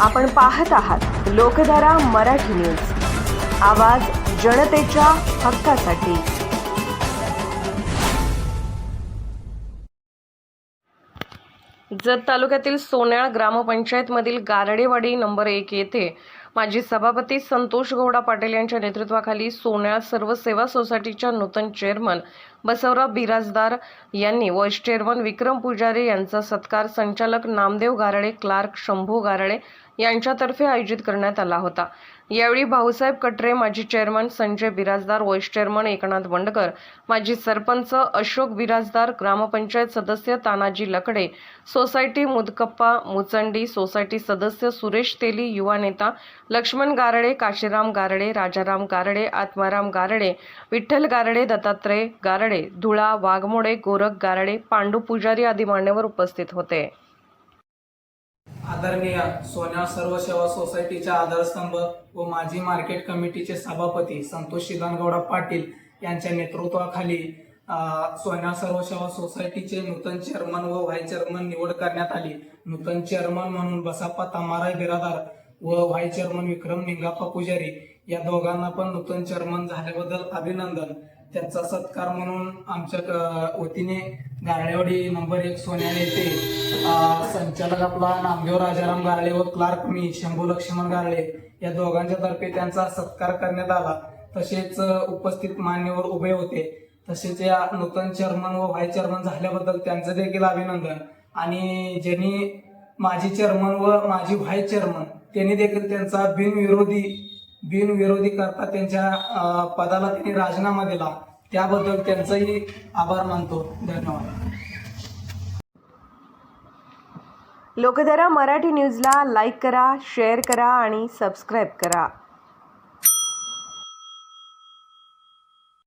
आपण पाहत आहात लोकधारा मराठी न्यूज. आवाज जनतेच्या हक्कासाठी. जत तालुक्यातील सोन्याळ ग्रामपंचायतमधील गारडेवाडी नंबर एक येथे माजी सभापती संतोष गौडा पाटील यांच्या नेतृत्वाखाली सोन्या सर्व सेवा सोसायटीच्या नूतन चेअरमन बसवराव बिराजदार यांनी व्हाईस चेअरमन विक्रम पुजारी यांचा सत्कार संचालक नामदेव गारळे क्लार्क शंभू गारळे यांच्यातर्फे आयोजित करण्यात आला होता. यावेळी भाऊसाहेब कटरे माजी chairman Sanjay Birajdar vice chairman Eknath Bandkar माजी सरपंच अशोक बिराजदार ग्रामपंचायत सदस्य तानाजी लकडे सोसायटी मुदकप्पा मुचंडी सोसायटी सदस्य सुरेश तेली युवा नेता लक्ष्मण गारडे काशीराम गारडे राजाराम गारडे आत्माराम गारडे विठ्ठल गारडे दत्तात्रय गारडे धुळा वाघमोडे गोरख गारडे पांडू पुजारी आदी मान्यवर उपस्थित होते. आदरणीय सोन्या सर्व सेवा सोसायटीच्या आधारस्तंभ व माजी मार्केट कमिटीचे सभापती संतोष शिदानगौडा पाटील यांच्या नेतृत्वाखाली सोन्या सर्व सेवा सोसायटीचे नूतन चेअरमन व व्हाईस चेअरमन निवड करण्यात आली. नूतन चेअरमन म्हणून बसाप्पा तमाराय बिरादार व व्हाईस चेअरमन विक्रम निंगाप्पा पुजारी या दोघांना पण नूतन चेअरमन झाल्याबद्दल अभिनंदन. त्यांचा सत्कार म्हणून आमच्या क- वतीने गारळेवाडी नंबर एक सोन्याने येथे संचालक आपला नामदेव राजाराम गारळे व क्लार्क मी शंभू लक्ष्मण गारळे या दोघांच्या तर्फे त्यांचा सत्कार करण्यात आला. तसेच उपस्थित मान्यवर उभे होते. तसेच या नूतन चेअरमन व व्हाईस चेअरमन झाल्याबद्दल त्यांचं देखील अभिनंदन. आणि ज्यांनी माजी चेअरमन व माजी व्हाईस चेअरमन त्यांनी देखील त्यांचा बिनविरोधी बिनविरोधी करता त्यांच्या पदाला त्यांनी राजीनामा दिला. त्याबद्दल त्यांचाही आभार मानतो. धन्यवाद. लोकधारा मराठी न्यूजला लाईक करा शेअर करा आणि सबस्क्राईब करा.